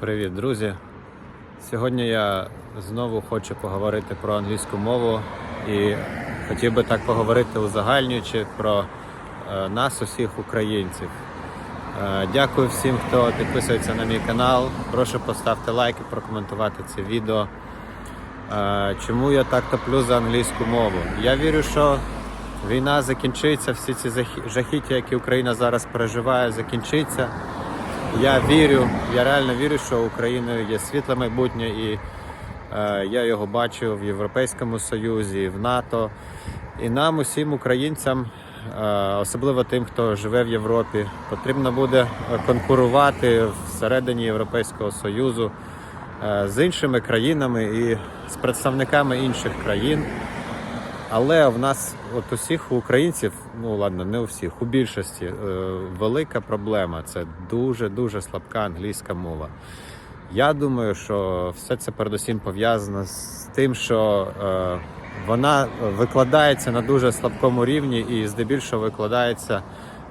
Привіт, друзі! Сьогодні я знову хочу поговорити про англійську мову і хотів би так поговорити узагальнюючи про е, нас, усіх українців. Е, Дякую всім, хто підписується на мій канал. Прошу поставте лайк і прокоментувати це відео. Е, Чому я так топлю за англійську мову? Я вірю, що війна закінчиться, всі ці жахіття, які Україна зараз переживає, закінчиться. Я вірю, я реально вірю, що Україною є світле майбутнє, і е, я його бачу в Європейському Союзі, в НАТО. І нам, усім українцям, е, особливо тим, хто живе в Європі, потрібно буде конкурувати всередині Європейського Союзу е, з іншими країнами і з представниками інших країн. Але в нас, от усіх українців, ну ладно, не у всіх, у більшості е, велика проблема це дуже дуже слабка англійська мова. Я думаю, що все це передусім пов'язано з тим, що е, вона викладається на дуже слабкому рівні і здебільшого викладається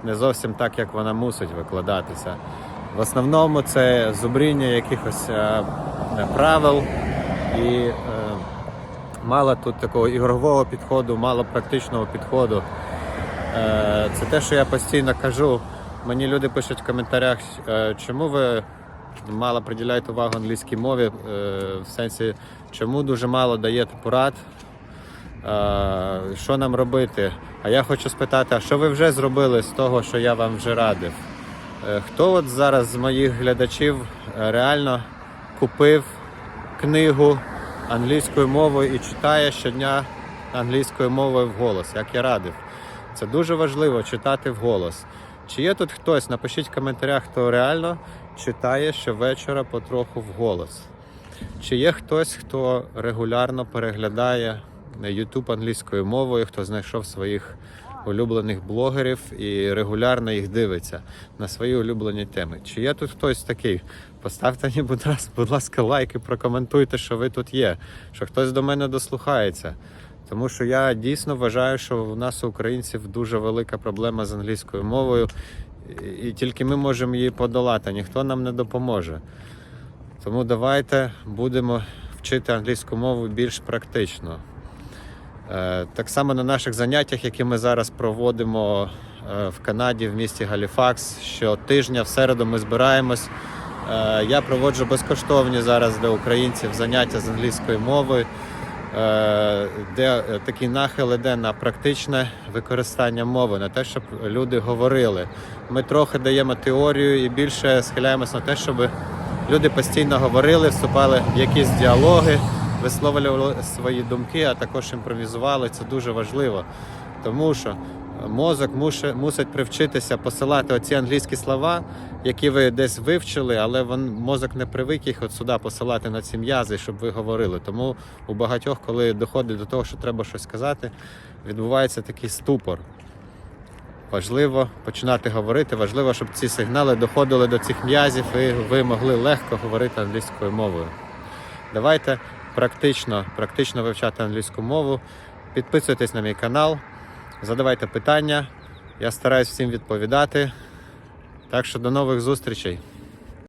не зовсім так, як вона мусить викладатися. В основному це зубріння якихось е, правил і. Мало тут такого ігрового підходу, мало практичного підходу. Е, Це те, що я постійно кажу. Мені люди пишуть в коментарях, е, чому ви мало приділяєте увагу англійській мові, е, в сенсі, чому дуже мало даєте порад, що нам робити. А я хочу спитати, а що ви вже зробили з того, що я вам вже радив? Хто от зараз з моїх глядачів реально купив книгу англійською мовою і читає щодня англійською мовою вголос, як я радив. Це дуже важливо читати вголос. Чи є тут хтось? Напишіть в коментарях, хто реально читає щовечора потроху вголос. Чи є хтось, хто регулярно переглядає YouTube англійською мовою, хто знайшов своїх улюблених блогерів і регулярно їх дивиться на свої улюблені теми? Чи є тут хтось такий? Поставте мені, будь ласка, будь ласка, лайк і прокоментуйте, що ви тут є, що хтось до мене дослухається. Тому що я дійсно вважаю, що у нас у українців дуже велика проблема з англійською мовою, і тільки ми можемо її подолати, ніхто нам не допоможе. Тому давайте будемо вчити англійську мову більш практично. Е, Так само на наших заняттях, які ми зараз проводимо е, в Канаді, в місті Галіфакс, щотижня в середу ми збираємось. Е, Я проводжу безкоштовні зараз для українців заняття з англійської мови, де такий нахил іде на практичне використання мови, на те, щоб люди говорили. Ми трохи даємо теорію і більше схиляємось на те, щоб люди постійно говорили, вступали в якісь діалоги, висловлювали свої думки, а також імпровізували. Це дуже важливо, тому що мозок мусить привчитися посилати оці англійські слова, які ви десь вивчили, але мозок не привик їх от сюди посилати на ці м'язи, щоб ви говорили. Тому у багатьох, коли доходить до того, що треба щось сказати, відбувається такий ступор. Важливо починати говорити, важливо, щоб ці сигнали доходили до цих м'язів і ви могли легко говорити англійською мовою. Давайте практично, практично вивчати англійську мову. Підписуйтесь на мій канал, задавайте питання. Я стараюсь всім відповідати. Так що до нових зустрічей.